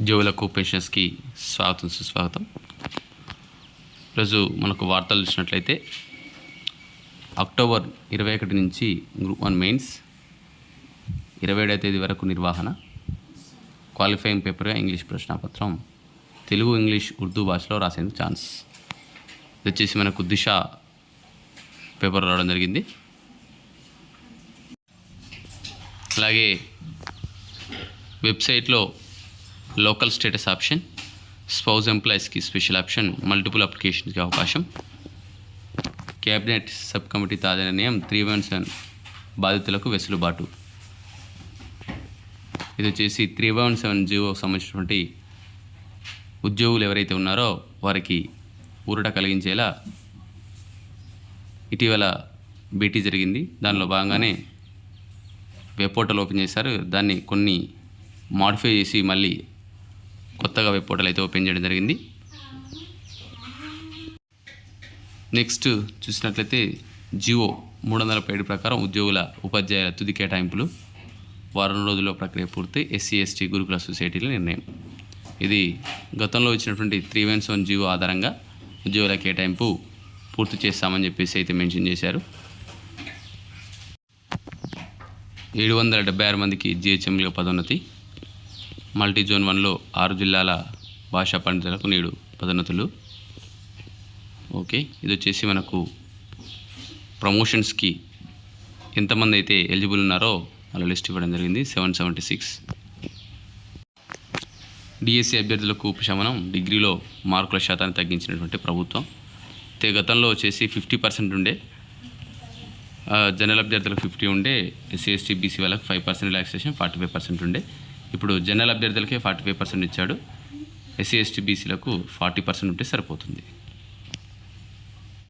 ఉద్యోగులకు పెన్షన్స్కి స్వాగతం సుస్వాగతం. ఈరోజు మనకు వార్తలు చూసినట్లయితే అక్టోబర్ ఇరవై ఒకటి నుంచి గ్రూప్ వన్ మెయిన్స్ ఇరవై ఏడవ తేదీ వరకు నిర్వహణ క్వాలిఫైయింగ్ పేపర్గా ఇంగ్లీష్ ప్రశ్నాపత్రం తెలుగు ఇంగ్లీష్ ఉర్దూ భాషలో రాసేందుకు ఛాన్స్. ఇది వచ్చేసి మనకు దిశ పేపర్ రావడం జరిగింది. అలాగే వెబ్సైట్లో లోకల్ స్టేటస్ ఆప్షన్ స్పౌజ్ ఎంప్లాయీస్కి స్పెషల్ ఆప్షన్ మల్టిపుల్ అప్లికేషన్స్కి అవకాశం. క్యాబినెట్ సబ్ కమిటీ తాజా నిర్ణయం త్రీ వన్ సెవెన్ బాధితులకు వెసులుబాటు. ఇది వచ్చేసి త్రీ వన్ సెవెన్ జీవో సంబంధించినటువంటి ఉద్యోగులు ఎవరైతే ఉన్నారో వారికి ఊరట కలిగించేలా ఇటీవల భేటీ జరిగింది. దానిలో భాగంగానే వెబ్ పోర్టల్ ఓపెన్ చేశారు. దాన్ని కొన్ని మాడిఫై చేసి మళ్ళీ కొత్తగా వెబ్ పోర్టల్ అయితే ఓపెన్ చేయడం జరిగింది. నెక్స్ట్ చూసినట్లయితే జియో మూడు వందల ఏడు ప్రకారం ఉద్యోగుల ఉపాధ్యాయుల తుది కేటాయింపులు. వారం రోజుల్లో ప్రక్రియ పూర్తి ఎస్సీ ఎస్టీ గురుకుల సొసైటీల నిర్ణయం. ఇది గతంలో ఇచ్చినటువంటి త్రీ వన్ జియో ఆధారంగా ఉద్యోగుల కేటాయింపు పూర్తి చేస్తామని చెప్పేసి అయితే మెన్షన్ చేశారు. ఏడు వందల డెబ్బై ఆరు మందికి జిహెచ్ఎంలో పదోన్నతి మల్టీ జోన్ వన్లో ఆరు జిల్లాల భాషా పండితులకు నేడు పదోన్నతులు. ఓకే ఇది వచ్చేసి మనకు ప్రమోషన్స్కి ఎంతమంది అయితే ఎలిజిబుల్ ఉన్నారో వాళ్ళ లిస్ట్ ఇవ్వడం జరిగింది. Seven seventy six. డిఎస్సి అభ్యర్థులకు ఉపశమనం డిగ్రీలో మార్కుల శాతాన్ని తగ్గించినటువంటి ప్రభుత్వం. అయితే గతంలో వచ్చేసి ఫిఫ్టీ పర్సెంట్ ఉండే జనరల్ అభ్యర్థులకు ఫిఫ్టీ ఉండే ఎస్సీ ఎస్టీ బీసీ వాళ్ళకి five percent relaxation forty five percent ఉండే. ఇప్పుడు జనరల్ అభ్యర్థులకే ఫార్టీ ఫైవ్ పర్సెంట్ ఇచ్చాడు ఎస్సీ ఎస్టీ బీసీలకు ఫార్టీ పర్సెంట్ ఉంటే సరిపోతుంది.